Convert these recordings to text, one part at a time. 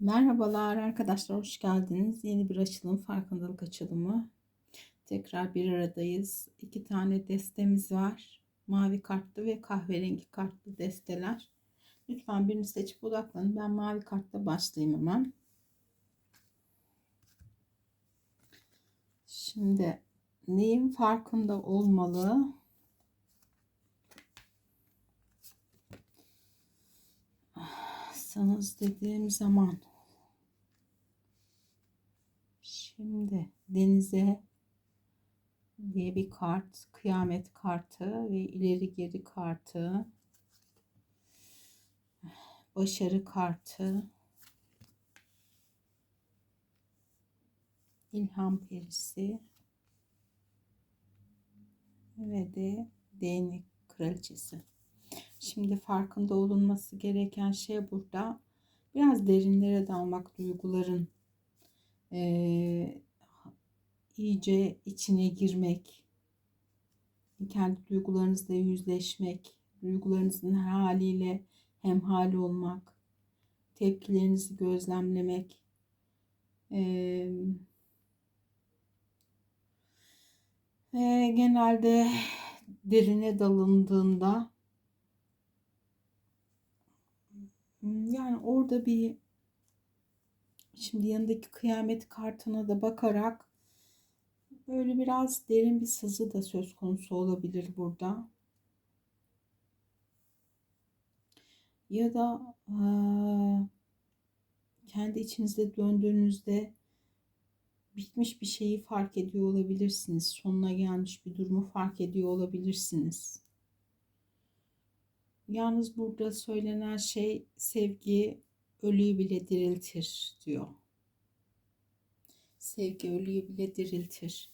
Merhabalar arkadaşlar, hoş geldiniz. Yeni bir açılım, farkındalık açılımı. Tekrar bir aradayız. İki tane destemiz var. Mavi kartlı ve kahverengi kartlı desteler. Lütfen birini seçip odaklanın. Ben mavi kartla başlayayım hemen. Şimdi neyin farkında olmalı? Sanız dediğim zaman şimdi denize diye bir kart kıyamet kartı ve ileri geri kartı başarı kartı ilham perisi ve de değnek kraliçesi. Şimdi farkında olunması gereken şey burada. Biraz derinlere dalmak, duyguların e, iyice içine girmek, kendi duygularınızla yüzleşmek, duygularınızın her haliyle hemhal olmak, tepkilerinizi gözlemlemek, e, ve genelde derine dalındığında Yani orada bir şimdi yanındaki kıyamet kartına da bakarak böyle biraz derin bir sızı da söz konusu olabilir burada. Ya da e, kendi içinizde döndüğünüzde bitmiş bir şeyi fark ediyor olabilirsiniz. Sonuna gelmiş bir durumu fark ediyor olabilirsiniz. Yalnız burada söylenen şey sevgi ölüyü bile diriltir diyor. Sevgi ölüyü bile diriltir.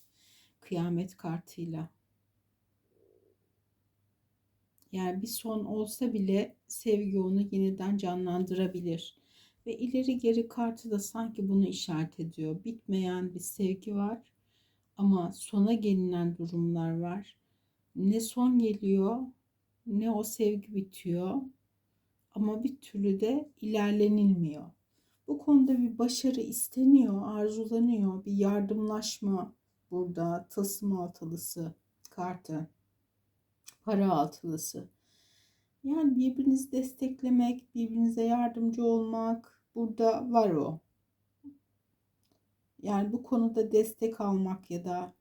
Kıyamet kartıyla. Yani bir son olsa bile sevgi onu yeniden canlandırabilir. Ve ileri geri kartı da sanki bunu işaret ediyor. Bitmeyen bir sevgi var ama sona gelinen durumlar var. Ne son geliyor ne o sevgi bitiyor ama bir türlü de ilerlenilmiyor. Bu konuda bir başarı isteniyor, arzulanıyor, bir yardımlaşma burada tılsım altılısı kartı, para altılısı. Yani birbirinizi desteklemek, birbirinize yardımcı olmak burada var o. Yani bu konuda destek almak ya da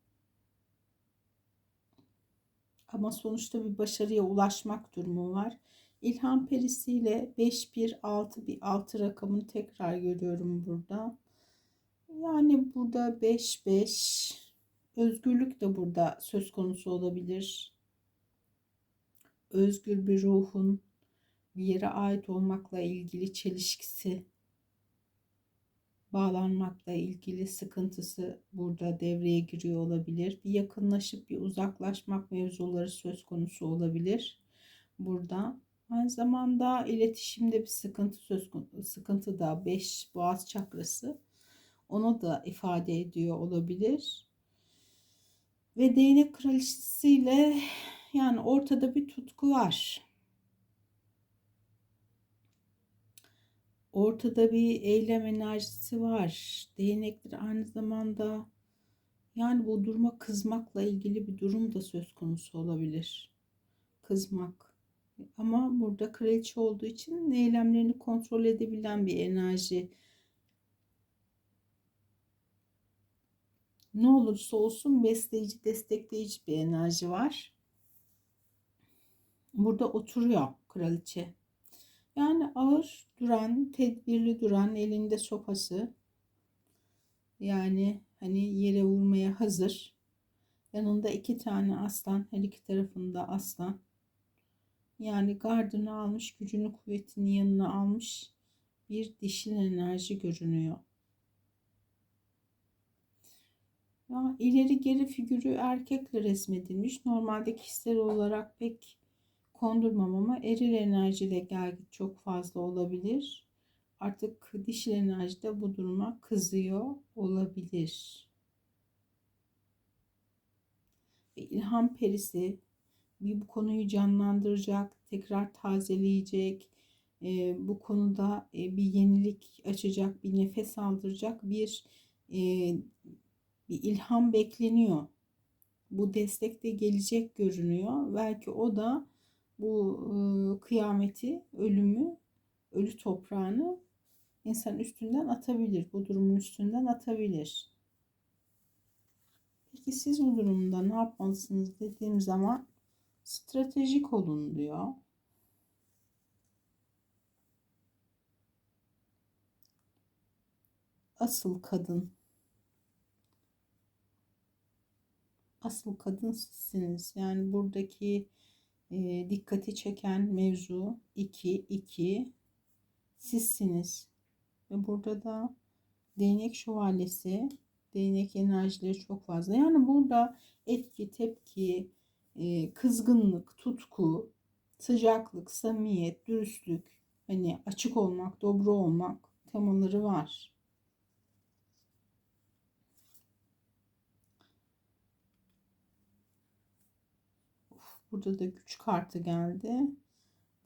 ama sonuçta bir başarıya ulaşmak durumu var. İlham perisiyle 5 1 6 bir 6 rakamını tekrar görüyorum burada. Yani burada 5 5 özgürlük de burada söz konusu olabilir. Özgür bir ruhun bir yere ait olmakla ilgili çelişkisi bağlanmakla ilgili sıkıntısı burada devreye giriyor olabilir. Bir yakınlaşıp bir uzaklaşmak mevzuları söz konusu olabilir. Burada aynı zamanda iletişimde bir sıkıntı söz konusu. Sıkıntı da 5 boğaz çakrası onu da ifade ediyor olabilir. Ve değnek kraliçesiyle yani ortada bir tutku var ortada bir eylem enerjisi var. Değnekler aynı zamanda yani bu duruma kızmakla ilgili bir durum da söz konusu olabilir. Kızmak. Ama burada kraliçe olduğu için eylemlerini kontrol edebilen bir enerji. Ne olursa olsun besleyici, destekleyici bir enerji var. Burada oturuyor kraliçe. Yani ağır duran, tedbirli duran, elinde sopası. Yani hani yere vurmaya hazır. Yanında iki tane aslan, her iki tarafında aslan. Yani gardını almış, gücünü kuvvetini yanına almış bir dişil enerji görünüyor. Ya, ileri geri figürü erkekle resmedilmiş. Normalde kişisel olarak pek kondurmam ama eril enerjiyle gelgit çok fazla olabilir. Artık dişil enerji de bu duruma kızıyor olabilir. Ve ilham perisi bir bu konuyu canlandıracak, tekrar tazeleyecek, e, bu konuda e, bir yenilik açacak, bir nefes aldıracak bir e, bir ilham bekleniyor. Bu destek de gelecek görünüyor. Belki o da bu e, kıyameti, ölümü, ölü toprağını insan üstünden atabilir. Bu durumun üstünden atabilir. Peki siz bu durumda ne yapmalısınız dediğim zaman stratejik olun diyor. Asıl kadın. Asıl kadın sizsiniz. Yani buradaki e, dikkati çeken mevzu 2 2 sizsiniz. Ve burada da değnek şövalyesi, değnek enerjileri çok fazla. Yani burada etki, tepki, e, kızgınlık, tutku, sıcaklık, samimiyet, dürüstlük, hani açık olmak, dobro olmak temaları var. Burada da güç kartı geldi.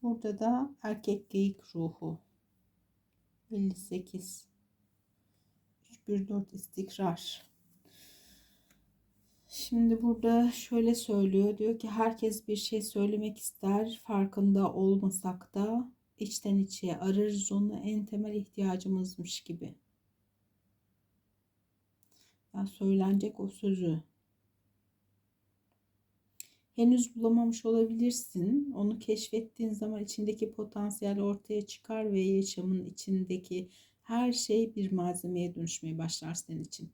Burada da erkek geyik ruhu. 58. 314 istikrar. Şimdi burada şöyle söylüyor. Diyor ki herkes bir şey söylemek ister. Farkında olmasak da içten içe ararız onu en temel ihtiyacımızmış gibi. Yani söylenecek o sözü henüz bulamamış olabilirsin. Onu keşfettiğin zaman içindeki potansiyel ortaya çıkar ve yaşamın içindeki her şey bir malzemeye dönüşmeye başlar senin için.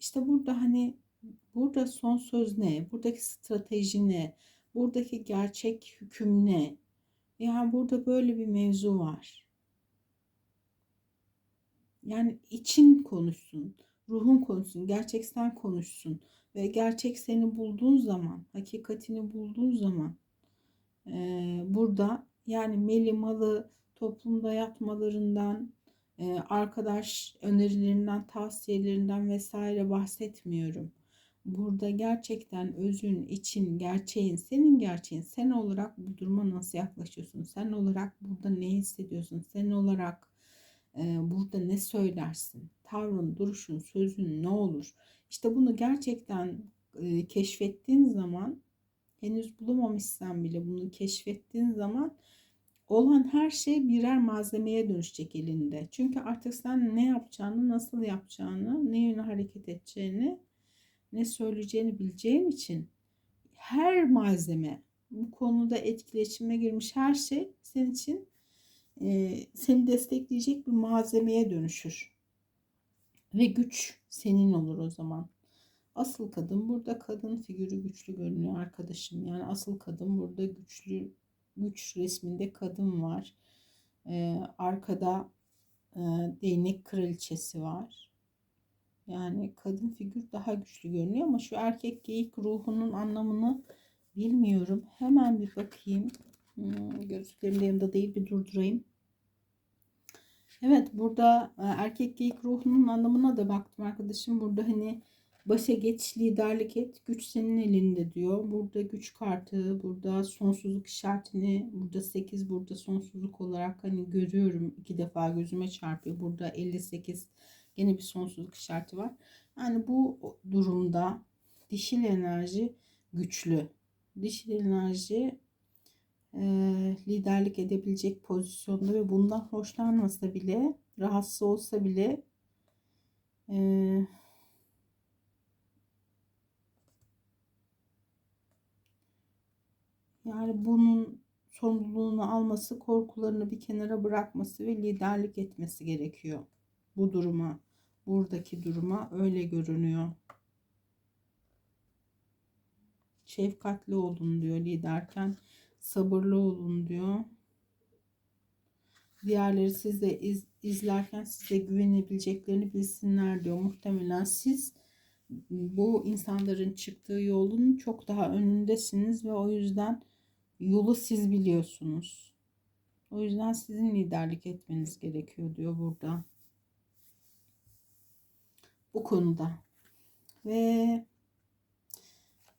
İşte burada hani burada son söz ne? Buradaki strateji ne? Buradaki gerçek hüküm ne? Yani burada böyle bir mevzu var. Yani için konuşsun, ruhun konuşsun, gerçek sen konuşsun ve gerçek seni bulduğun zaman, hakikatini bulduğun zaman e, burada yani meli malı toplumda yapmalarından, e, arkadaş önerilerinden, tavsiyelerinden vesaire bahsetmiyorum. Burada gerçekten özün, için, gerçeğin, senin gerçeğin, sen olarak bu duruma nasıl yaklaşıyorsun? Sen olarak burada ne hissediyorsun? Sen olarak burada ne söylersin? Tavrın, duruşun, sözün ne olur? İşte bunu gerçekten keşfettiğin zaman henüz bulamamışsan bile bunu keşfettiğin zaman olan her şey birer malzemeye dönüşecek elinde. Çünkü artık sen ne yapacağını, nasıl yapacağını, ne yöne hareket edeceğini, ne söyleyeceğini bileceğin için her malzeme bu konuda etkileşime girmiş her şey senin için e, seni destekleyecek bir malzemeye dönüşür. Ve güç senin olur o zaman. Asıl kadın burada kadın figürü güçlü görünüyor arkadaşım. Yani asıl kadın burada güçlü güç resminde kadın var. Ee, arkada e, değnek kraliçesi var. Yani kadın figür daha güçlü görünüyor ama şu erkek geyik ruhunun anlamını bilmiyorum. Hemen bir bakayım. Hmm, gözlüklerim de yanında değil bir durdurayım. Evet burada e, erkek geyik ruhunun anlamına da baktım arkadaşım. Burada hani başa geç, liderlik et, güç senin elinde diyor. Burada güç kartı, burada sonsuzluk işaretini, burada 8, burada sonsuzluk olarak hani görüyorum. iki defa gözüme çarpıyor. Burada 58 yine bir sonsuzluk işareti var. Yani bu durumda dişil enerji güçlü. Dişil enerji e, liderlik edebilecek pozisyonda ve bundan hoşlanmasa bile, rahatsız olsa bile e, yani bunun sorumluluğunu alması, korkularını bir kenara bırakması ve liderlik etmesi gerekiyor. Bu duruma, buradaki duruma öyle görünüyor. Şefkatli olun diyor liderken sabırlı olun diyor. Diğerleri siz de iz, izlerken size güvenebileceklerini bilsinler diyor. Muhtemelen siz bu insanların çıktığı yolun çok daha önündesiniz ve o yüzden yolu siz biliyorsunuz. O yüzden sizin liderlik etmeniz gerekiyor diyor burada. Bu konuda. Ve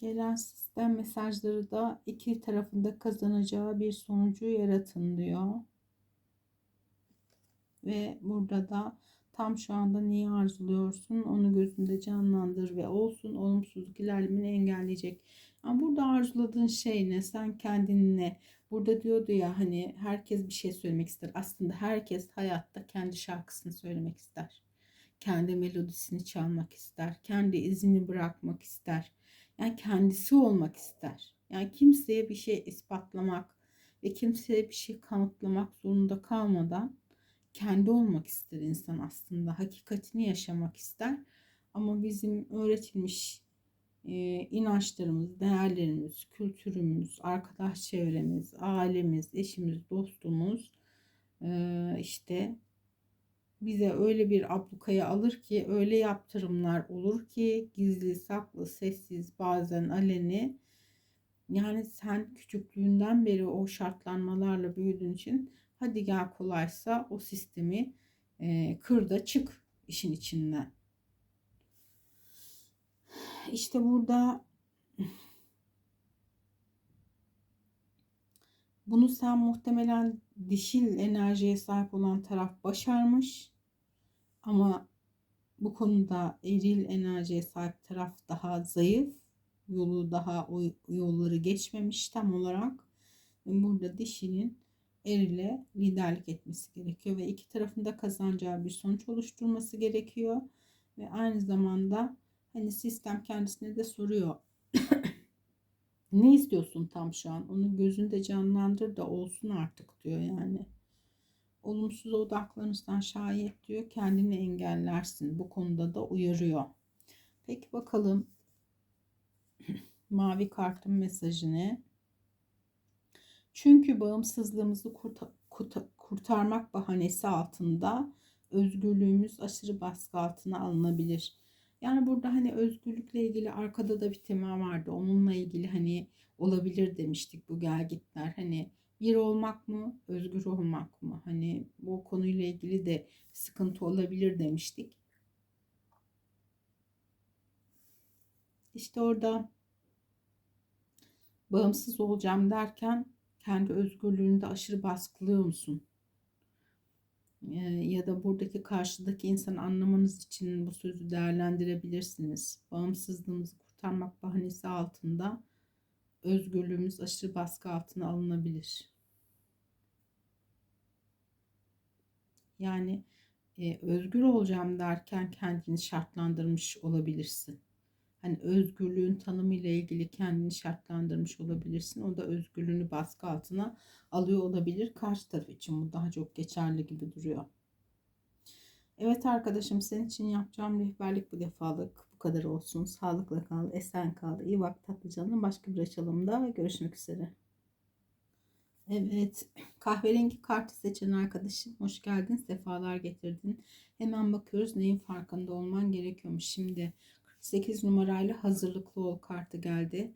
Gelen sistem mesajları da iki tarafında kazanacağı bir sonucu yaratın diyor. Ve burada da tam şu anda neyi arzuluyorsun onu gözünde canlandır ve olsun olumsuzluk ilerlemeni engelleyecek. Ama burada arzuladığın şey ne? Sen kendinle burada diyordu ya hani herkes bir şey söylemek ister. Aslında herkes hayatta kendi şarkısını söylemek ister. Kendi melodisini çalmak ister. Kendi izini bırakmak ister. Yani kendisi olmak ister. Yani kimseye bir şey ispatlamak ve kimseye bir şey kanıtlamak zorunda kalmadan kendi olmak ister insan aslında. Hakikatini yaşamak ister. Ama bizim öğretilmiş e, inançlarımız, değerlerimiz, kültürümüz, arkadaş çevremiz, ailemiz, eşimiz, dostumuz e, işte bize öyle bir ablukaya alır ki öyle yaptırımlar olur ki gizli, saklı, sessiz, bazen aleni. Yani sen küçüklüğünden beri o şartlanmalarla büyüdüğün için hadi gel kolaysa o sistemi e, kır da çık işin içinden. İşte burada bunu sen muhtemelen dişil enerjiye sahip olan taraf başarmış. Ama bu konuda eril enerjiye sahip taraf daha zayıf. Yolu daha o yolları geçmemiş tam olarak. Burada dişinin erile liderlik etmesi gerekiyor ve iki tarafında kazanacağı bir sonuç oluşturması gerekiyor. Ve aynı zamanda hani sistem kendisine de soruyor. Ne istiyorsun tam şu an? Onu gözünde canlandır da olsun artık diyor yani. Olumsuz odaklanırsan şayet diyor kendini engellersin. Bu konuda da uyarıyor. Peki bakalım mavi kartın mesajı ne? Çünkü bağımsızlığımızı kurta, kurta, kurtarmak bahanesi altında özgürlüğümüz aşırı baskı altına alınabilir. Yani burada hani özgürlükle ilgili arkada da bir tema vardı. Onunla ilgili hani olabilir demiştik bu gelgitler. Hani bir olmak mı, özgür olmak mı? Hani bu konuyla ilgili de sıkıntı olabilir demiştik. İşte orada bağımsız olacağım derken kendi özgürlüğünde aşırı baskılıyor musun? Ya da buradaki karşıdaki insanı anlamanız için bu sözü değerlendirebilirsiniz. Bağımsızlığımızı kurtarmak bahanesi altında özgürlüğümüz aşırı baskı altına alınabilir. Yani e, özgür olacağım derken kendini şartlandırmış olabilirsin. Hani özgürlüğün tanımı ile ilgili kendini şartlandırmış olabilirsin. O da özgürlüğünü baskı altına alıyor olabilir. Karşı taraf için bu daha çok geçerli gibi duruyor. Evet arkadaşım senin için yapacağım rehberlik bu defalık bu kadar olsun. Sağlıkla kal, esen kal, iyi bak tatlı canım. Başka bir açılımda görüşmek üzere. Evet, kahverengi kartı seçen arkadaşım hoş geldin, sefalar getirdin. Hemen bakıyoruz neyin farkında olman gerekiyormuş. Şimdi 8 numarayla hazırlıklı ol kartı geldi.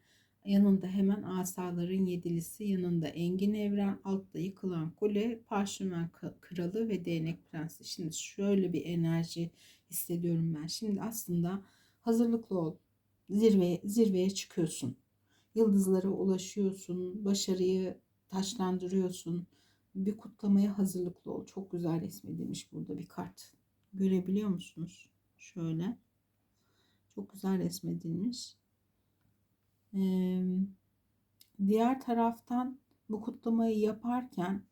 Yanında hemen asaların yedilisi, yanında engin evren, altta yıkılan kule, parşömen kralı ve değnek prensi. Şimdi şöyle bir enerji hissediyorum ben. Şimdi aslında hazırlıklı ol. Zirveye, zirveye çıkıyorsun. Yıldızlara ulaşıyorsun. Başarıyı taşlandırıyorsun. Bir kutlamaya hazırlıklı ol. Çok güzel resmedilmiş burada bir kart. Görebiliyor musunuz? Şöyle. Çok güzel resmedilmiş. Ee, diğer taraftan bu kutlamayı yaparken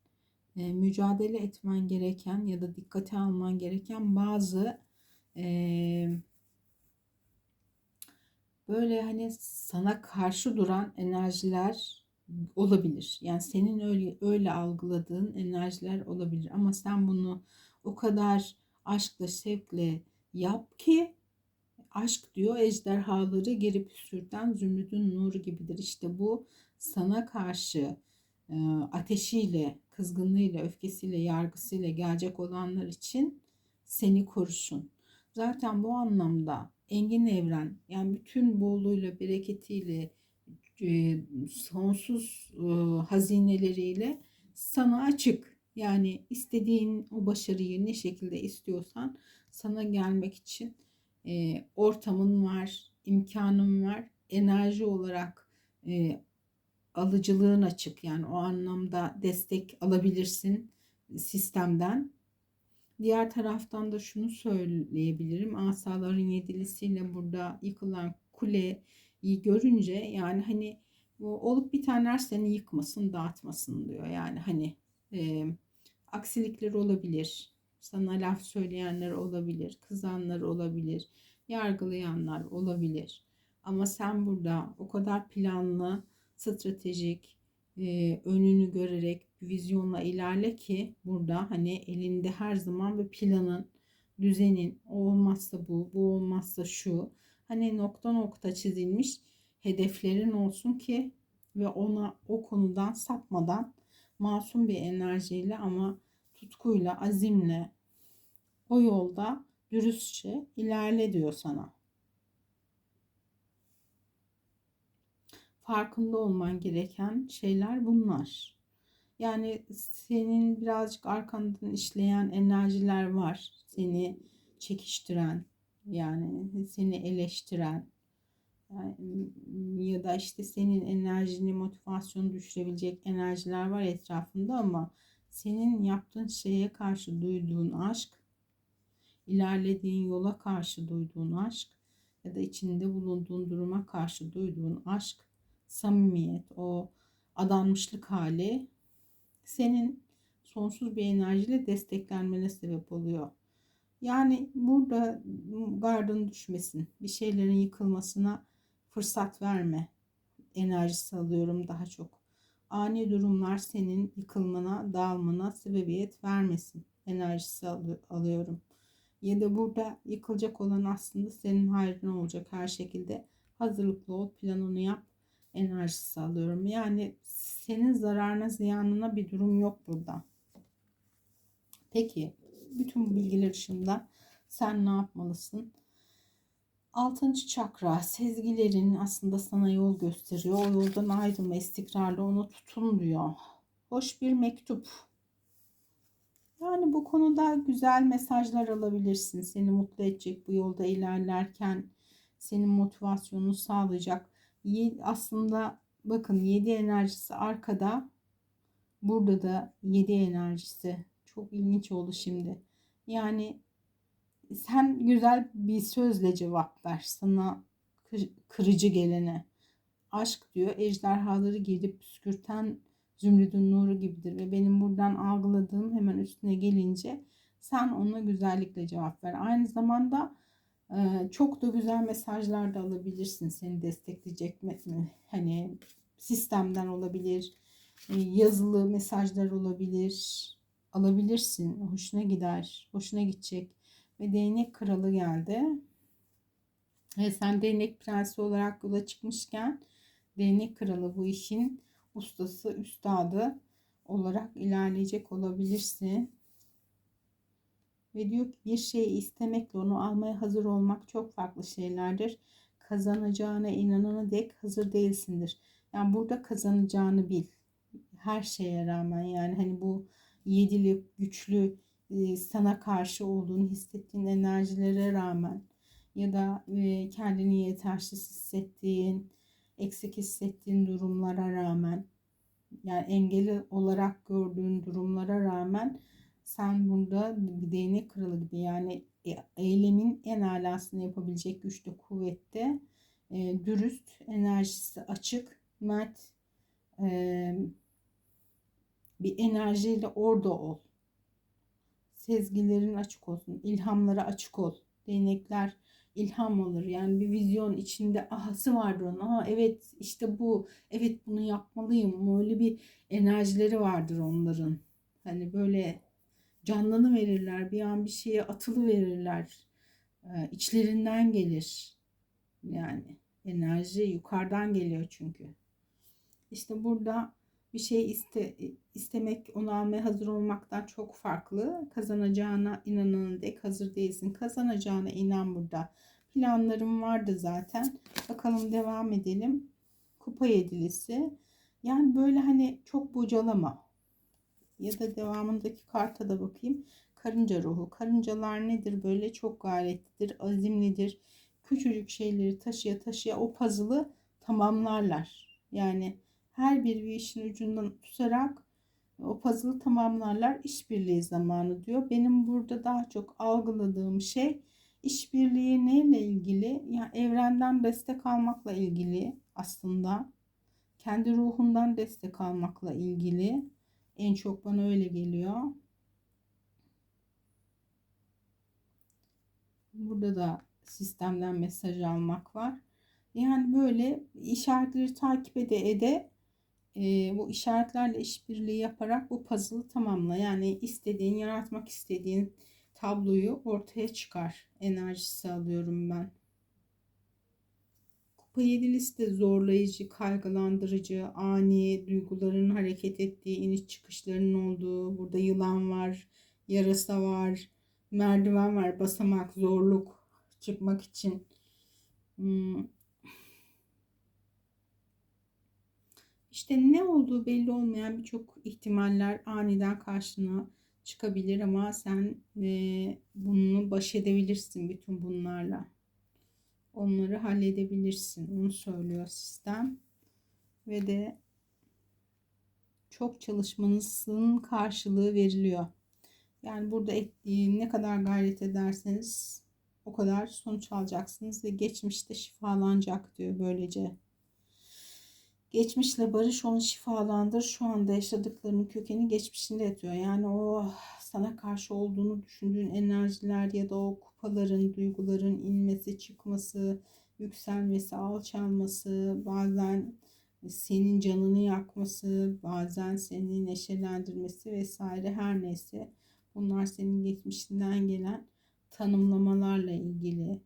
e, mücadele etmen gereken ya da dikkate alman gereken bazı e, böyle hani sana karşı duran enerjiler olabilir. Yani senin öyle öyle algıladığın enerjiler olabilir ama sen bunu o kadar aşkla, sevkle yap ki aşk diyor ejderhaları geri püsürten zümrüdün nuru gibidir. İşte bu sana karşı e, ateşiyle, kızgınlığıyla, öfkesiyle, yargısıyla gelecek olanlar için seni korusun. Zaten bu anlamda engin evren yani bütün bolluğuyla, bereketiyle, e, sonsuz e, hazineleriyle sana açık. Yani istediğin o başarıyı ne şekilde istiyorsan sana gelmek için e, ortamın var, imkanın var, enerji olarak e, alıcılığın açık. Yani o anlamda destek alabilirsin sistemden. Diğer taraftan da şunu söyleyebilirim. Asaların yedilisiyle burada yıkılan kuleyi görünce yani hani olup bitenler seni yıkmasın, dağıtmasın diyor. Yani hani e, aksilikler olabilir. Sana laf söyleyenler olabilir, kızanlar olabilir, yargılayanlar olabilir. Ama sen burada o kadar planlı, stratejik, e, önünü görerek vizyonla ilerle ki burada hani elinde her zaman bir planın, düzenin, o olmazsa bu, bu olmazsa şu. Hani nokta nokta çizilmiş hedeflerin olsun ki ve ona o konudan sapmadan masum bir enerjiyle ama tutkuyla, azimle o yolda dürüstçe ilerle diyor sana. Farkında olman gereken şeyler bunlar. Yani senin birazcık arkandan işleyen enerjiler var. Seni çekiştiren, yani seni eleştiren, yani, ya da işte senin enerjini, motivasyonu düşürebilecek enerjiler var etrafında ama senin yaptığın şeye karşı duyduğun aşk, ilerlediğin yola karşı duyduğun aşk ya da içinde bulunduğun duruma karşı duyduğun aşk, samimiyet, o adanmışlık hali senin sonsuz bir enerjiyle desteklenmene sebep oluyor. Yani burada gardın düşmesin, bir şeylerin yıkılmasına fırsat verme enerjisi alıyorum daha çok. Ani durumlar senin yıkılmana, dağılmana sebebiyet vermesin enerjisi alıyorum. Ya da burada yıkılacak olan aslında senin hayrına olacak her şekilde. Hazırlıklı ol, planını yap enerjisi alıyorum. Yani senin zararına, ziyanına bir durum yok burada. Peki, bütün bu bilgiler dışında sen ne yapmalısın? Altıncı çakra sezgilerin aslında sana yol gösteriyor. O yoldan ayrılma istikrarlı onu tutun diyor. Hoş bir mektup. Yani bu konuda güzel mesajlar alabilirsin. Seni mutlu edecek bu yolda ilerlerken senin motivasyonunu sağlayacak. Aslında bakın 7 enerjisi arkada. Burada da 7 enerjisi. Çok ilginç oldu şimdi. Yani sen güzel bir sözle cevap ver sana kırıcı gelene. Aşk diyor ejderhaları gelip püskürten zümrüdün nuru gibidir ve benim buradan algıladığım hemen üstüne gelince sen ona güzellikle cevap ver. Aynı zamanda çok da güzel mesajlar da alabilirsin seni destekleyecek? Hani sistemden olabilir, yazılı mesajlar olabilir, alabilirsin. Hoşuna gider, hoşuna gidecek ve değnek kralı geldi. Ve sen değnek prensi olarak yola çıkmışken değnek kralı bu işin ustası, üstadı olarak ilerleyecek olabilirsin. Ve diyor ki bir şeyi istemekle onu almaya hazır olmak çok farklı şeylerdir. Kazanacağına inanana dek hazır değilsindir. Yani burada kazanacağını bil. Her şeye rağmen yani hani bu yedili, güçlü, e, sana karşı olduğunu hissettiğin enerjilere rağmen ya da e, kendini yetersiz hissettiğin, eksik hissettiğin durumlara rağmen yani engeli olarak gördüğün durumlara rağmen sen burada bir değnek kralı gibi. Yani e, eylemin en alasını yapabilecek güçte, kuvvette, e, dürüst, enerjisi açık, mert e, bir enerjiyle orada ol sezgilerin açık olsun. ilhamlara açık ol. Değnekler ilham olur. Yani bir vizyon içinde ahası vardır onun. Aa evet işte bu. Evet bunu yapmalıyım. Öyle bir enerjileri vardır onların. Hani böyle canlanı verirler. Bir an bir şeye atılı verirler. Ee, içlerinden gelir. Yani enerji yukarıdan geliyor çünkü. İşte burada bir şey iste, istemek, onu almaya hazır olmaktan çok farklı. Kazanacağına inanan dek hazır değilsin. Kazanacağına inan burada. Planlarım vardı zaten. Bakalım devam edelim. Kupa yedilisi. Yani böyle hani çok bocalama. Ya da devamındaki karta da bakayım. Karınca ruhu. Karıncalar nedir? Böyle çok gayretlidir, azimlidir. Küçücük şeyleri taşıya taşıya o puzzle'ı tamamlarlar. Yani her bir işin ucundan tutarak O puzzle'ı tamamlarlar işbirliği zamanı diyor. Benim burada daha çok algıladığım şey işbirliği neyle ilgili? Yani evrenden destek almakla ilgili aslında. Kendi ruhundan destek almakla ilgili. En çok bana öyle geliyor. Burada da sistemden mesaj almak var. Yani böyle işaretleri takip ede ede bu işaretlerle işbirliği yaparak bu puzzle'ı tamamla. Yani istediğin, yaratmak istediğin tabloyu ortaya çıkar. Enerjisi alıyorum ben. Kupa yedilisi de zorlayıcı, kaygılandırıcı, ani duyguların hareket ettiği, iniş çıkışlarının olduğu. Burada yılan var, yarasa var, merdiven var, basamak, zorluk çıkmak için. Hmm. İşte ne olduğu belli olmayan birçok ihtimaller aniden karşına çıkabilir ama sen e, bunu baş edebilirsin bütün bunlarla. Onları halledebilirsin. Onu söylüyor sistem. Ve de çok çalışmanızın karşılığı veriliyor. Yani burada ettiği ne kadar gayret ederseniz o kadar sonuç alacaksınız ve geçmişte şifalanacak diyor böylece. Geçmişle barış onu şifalandır. Şu anda yaşadıklarının kökeni geçmişinde yatıyor. Yani o sana karşı olduğunu düşündüğün enerjiler ya da o kupaların, duyguların inmesi, çıkması, yükselmesi, alçalması, bazen senin canını yakması, bazen seni neşelendirmesi vesaire her neyse bunlar senin geçmişinden gelen tanımlamalarla ilgili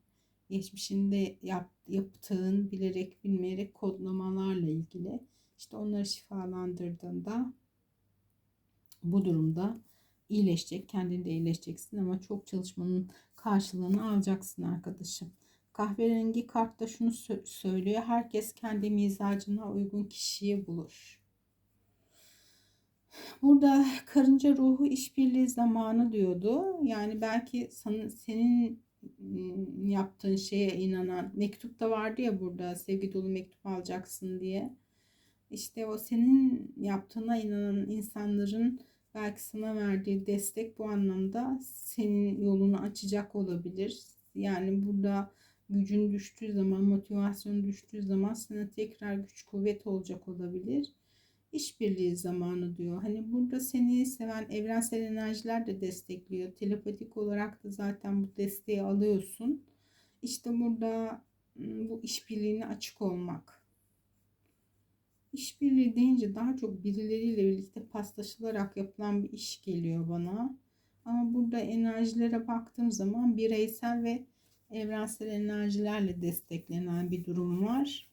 geçmişinde yap, yaptığın bilerek bilmeyerek kodlamalarla ilgili işte onları şifalandırdığında bu durumda iyileşecek kendin de iyileşeceksin ama çok çalışmanın karşılığını alacaksın arkadaşım. Kahverengi kartta şunu söylüyor. Herkes kendi mizacına uygun kişiyi bulur. Burada karınca ruhu işbirliği zamanı diyordu. Yani belki senin yaptığın şeye inanan mektup da vardı ya burada sevgi dolu mektup alacaksın diye. İşte o senin yaptığına inanan insanların belki sana verdiği destek bu anlamda senin yolunu açacak olabilir. Yani burada gücün düştüğü zaman, motivasyon düştüğü zaman sana tekrar güç kuvvet olacak olabilir işbirliği zamanı diyor. Hani burada seni seven evrensel enerjiler de destekliyor. Telepatik olarak da zaten bu desteği alıyorsun. İşte burada bu işbirliğine açık olmak. İşbirliği deyince daha çok birileriyle birlikte paslaşılarak yapılan bir iş geliyor bana. Ama burada enerjilere baktığım zaman bireysel ve evrensel enerjilerle desteklenen bir durum var.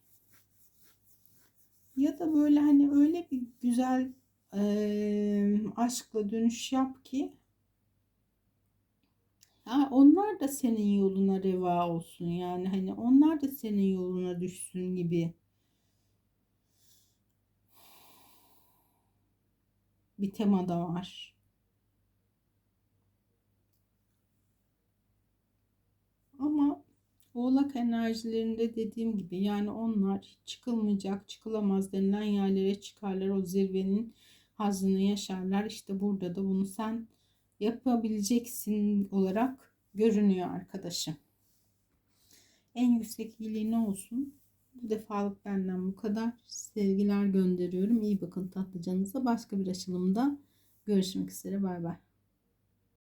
Ya da böyle hani öyle bir güzel e, aşkla dönüş yap ki ha, onlar da senin yoluna reva olsun yani hani onlar da senin yoluna düşsün gibi bir tema da var. Ama Oğlak enerjilerinde dediğim gibi yani onlar çıkılmayacak, çıkılamaz denilen yerlere çıkarlar. O zirvenin hazını yaşarlar. İşte burada da bunu sen yapabileceksin olarak görünüyor arkadaşım. En yüksek iyiliği ne olsun? Bu defalık benden bu kadar. Sevgiler gönderiyorum. İyi bakın tatlıcanınıza. Başka bir açılımda görüşmek üzere. Bay bay.